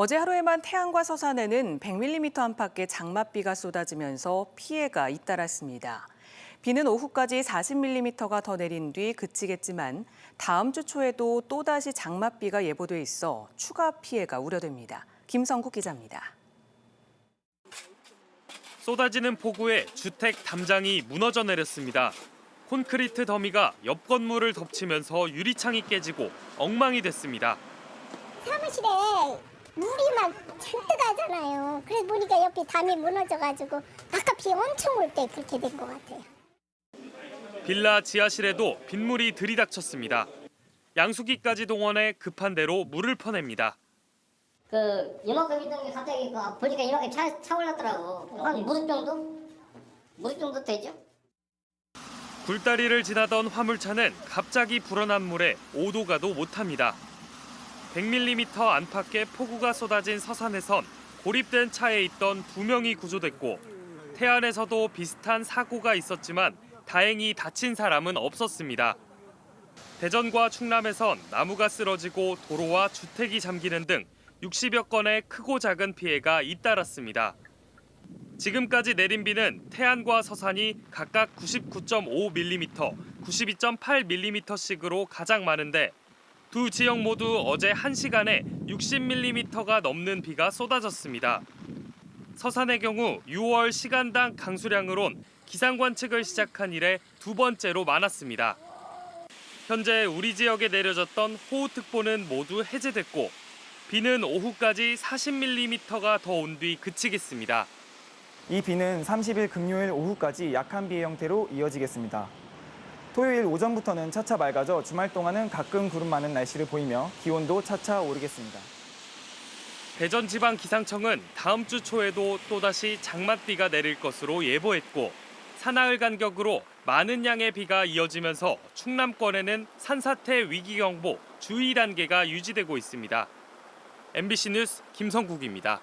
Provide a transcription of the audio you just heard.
어제 하루에만 태안과 서산에는 100mm 안팎의 장맛비가 쏟아지면서 피해가 잇따랐습니다. 비는 오후까지 40mm가 더 내린 뒤 그치겠지만 다음 주 초에도 또다시 장맛비가 예보돼 있어 추가 피해가 우려됩니다. 김성국 기자입니다. 쏟아지는 폭우에 주택 담장이 무너져 내렸습니다. 콘크리트 더미가 옆 건물을 덮치면서 유리창이 깨지고 엉망이 됐습니다. 사무실에 물이 막 잔뜩 하잖아요. 그래서 보니까 옆에 담이 무너져가지고 아까 비 엄청 올 때 그렇게 된 것 같아요. 빌라 지하실에도 빗물이 들이닥쳤습니다. 양수기까지 동원해 급한 대로 물을 퍼냅니다. 그 이만큼 있던 게 갑자기 그 보니까 이만큼 차, 차 올랐더라고. 한 무릎 정도? 무릎 정도 되죠? 굴다리를 지나던 화물차는 갑자기 불어난 물에 오도 가도 못합니다. 100mm 안팎의 폭우가 쏟아진 서산에선 고립된 차에 있던 두 명이 구조됐고 태안에서도 비슷한 사고가 있었지만 다행히 다친 사람은 없었습니다. 대전과 충남에선 나무가 쓰러지고 도로와 주택이 잠기는 등 60여 건의 크고 작은 피해가 잇따랐습니다. 지금까지 내린 비는 태안과 서산이 각각 99.5mm, 92.8mm씩으로 가장 많은데 두 지역 모두 어제 1시간에 60mm가 넘는 비가 쏟아졌습니다. 서산의 경우 6월 시간당 강수량으론 기상 관측을 시작한 이래 두 번째로 많았습니다. 현재 우리 지역에 내려졌던 호우특보는 모두 해제됐고 비는 오후까지 40mm가 더 온 뒤 그치겠습니다. 이 비는 30일 금요일 오후까지 약한 비의 형태로 이어지겠습니다. 토요일 오전부터는 차차 맑아져 주말 동안은 가끔 구름 많은 날씨를 보이며 기온도 차차 오르겠습니다. 대전지방기상청은 다음 주 초에도 또다시 장맛비가 내릴 것으로 예보했고 사나흘 간격으로 많은 양의 비가 이어지면서 충남권에는 산사태 위기경보 주의 단계가 유지되고 있습니다. MBC 뉴스 김성국입니다.